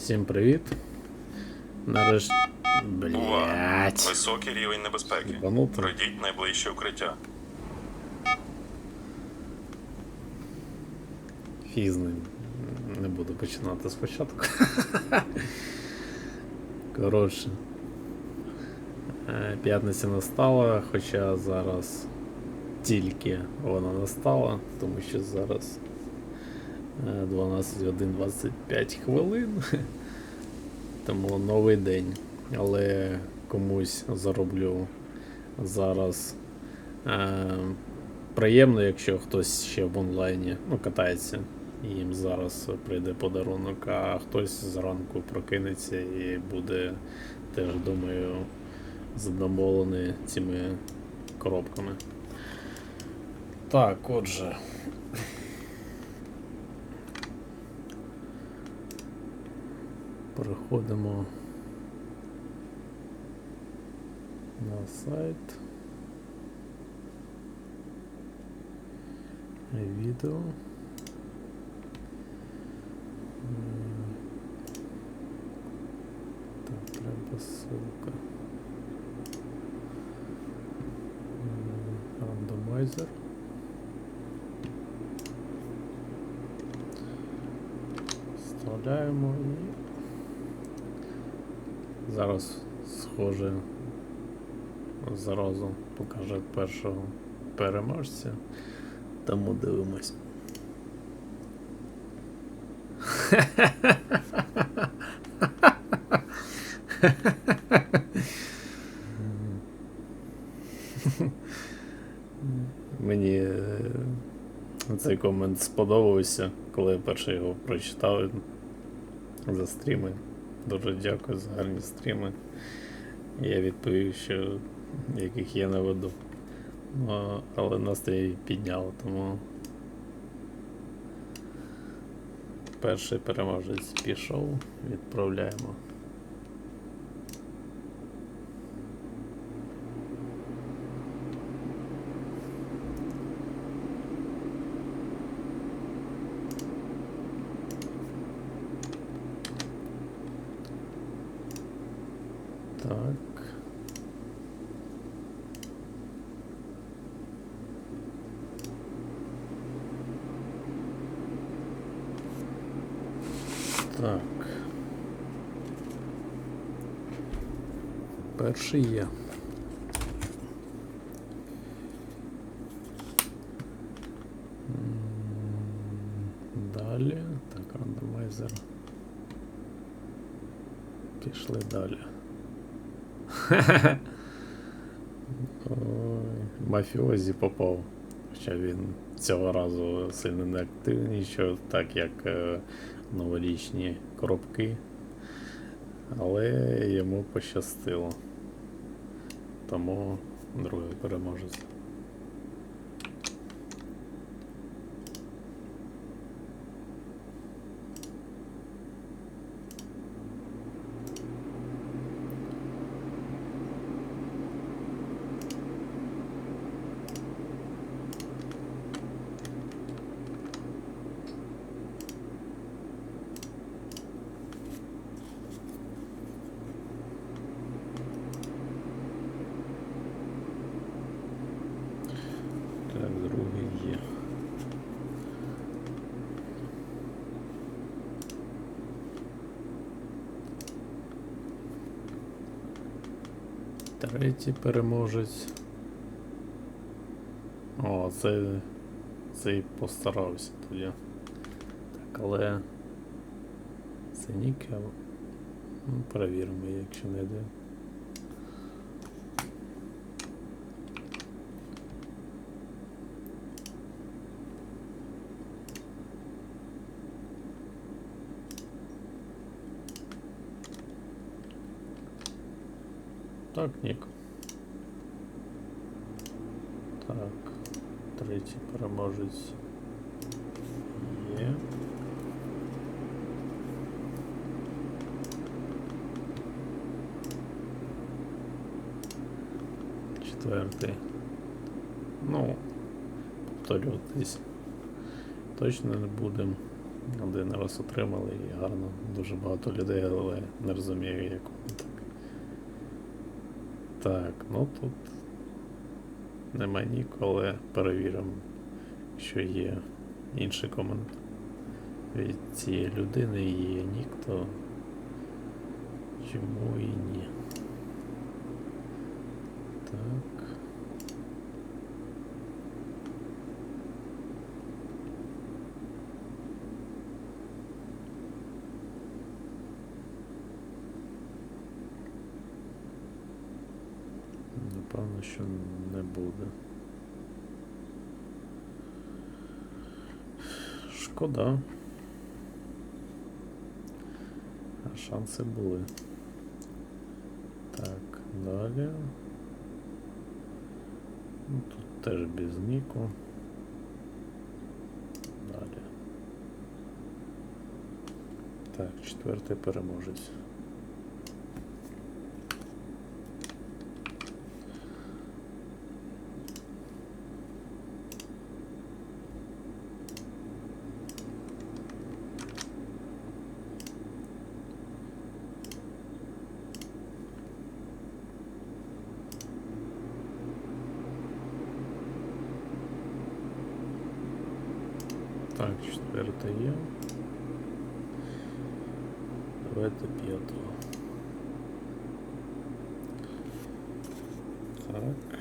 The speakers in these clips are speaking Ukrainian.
Всім привіт. Нарешті. Блять. Високий рівень небезпеки. Єбануто. Пройдіть найближче укриття. Фіз не, буду починати спочатку. Коротше. е, П'ятниця настала, хоча зараз тільки вона настала, тому що зараз 12 годин 25 хвилин. Тому новий день. Але комусь зароблю зараз е, приємно, якщо хтось ще в онлайні ну, катається. І їм зараз прийде подарунок, а хтось зранку прокинеться і буде теж, думаю, задоволений цими коробками. Так, отже. Переходимо на сайт. Відео. М. Так, треба ссылка. Рандомайзер. Вставляємо і зараз схоже зразу покаже першого переможця. Тому дивимось. Мені е, цей комент сподобався, коли я перший його прочитав за стріми. Дуже дякую за гарні стріми. Я відповів, що яких я не веду. Ну, але настрій підняло, тому перший переможець пішов, відправляємо. Так. Так. Перший є. Далі. Так, рандомайзер. Пішли далі. Ой, мафіозі попав. Хоча він цього разу сильно не активнішав, так як е, новорічні коробки. Але йому пощастило. Тому другий переможець. Так, другий є. Третій переможець. О, це цей постарався тоді. Так, але це ніка. Ну, перевіримо, якщо не йде. Так, Нік. Так, третій переможець є. Четвертий. Ну, повторюватись точно не будемо. один раз отримали і гарно. Дуже багато людей, але не розумію, як так. Ну тут нема ніколи. Перевіримо, що є інший комент від цієї людини є ніхто. чому і ні. Так. Що не буде. Шкода. А шанси були. Так, далі. Ну, тут теж без ніку. Далі. Так, четвертий переможець. Так, четвертий є. Давайте п'ятого. Так.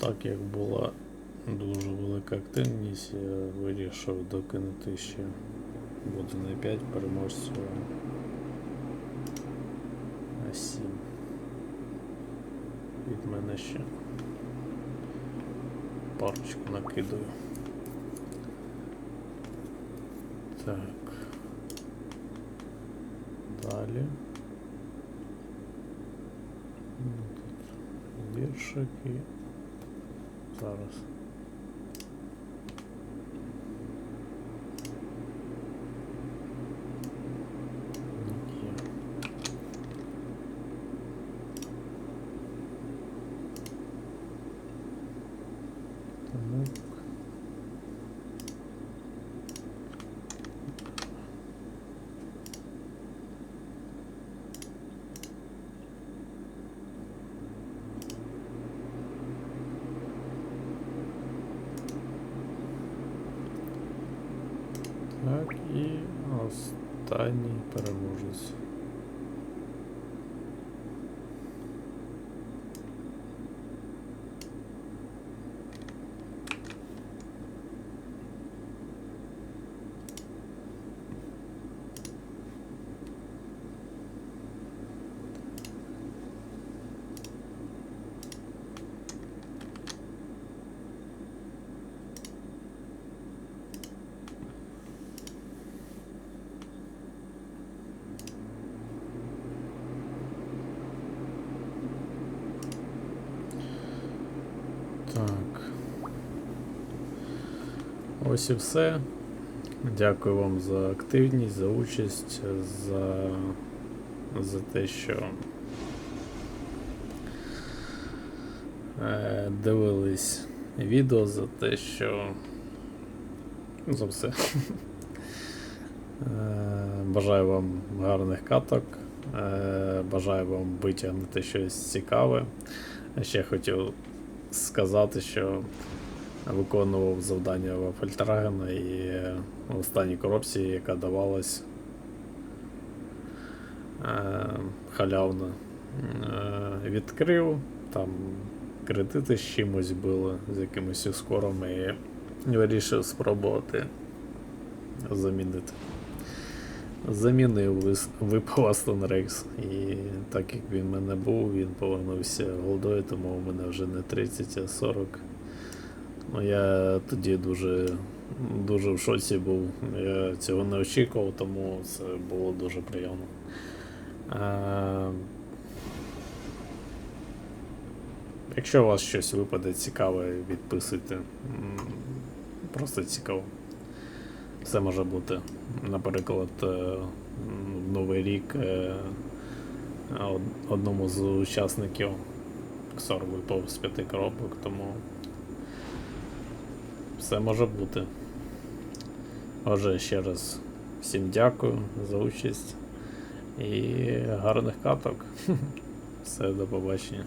Так як була дуже велика активність, я вирішив докинути ще буде не 5 переможців, а 7. Від мене ще парочку накидаю. Так. Далі. Тут віршик і зараз. Є. Так. Так, і останній переможець. Так. Ось і все. Дякую вам за активність, за участь, за, за те, що е, дивились відео, за те, що за все. Е, Бажаю вам гарних каток. Е, Бажаю вам витягнути щось цікаве. Ще хотів сказати, що виконував завдання в Фольтрагена і в останній коробці, яка давалась е, халявно. Е, відкрив, там кредити з чимось були, з якимись ускорами, і вирішив спробувати замінити. Замінив, Астон Рейкс. І так як він в мене був, він повернувся голдою, тому у мене вже не 30, а 40. Ну, я тоді дуже дуже в шоці був. Я цього не очікував, тому це було дуже приємно. Якщо у вас щось випаде цікаве, відписуйте. Просто цікаво. Все може бути. Наприклад, е, Новий рік е, одному з учасників Ксор випав з п'яти коробок, тому все може бути. Отже, ще раз всім дякую за участь і гарних каток. Все, до побачення.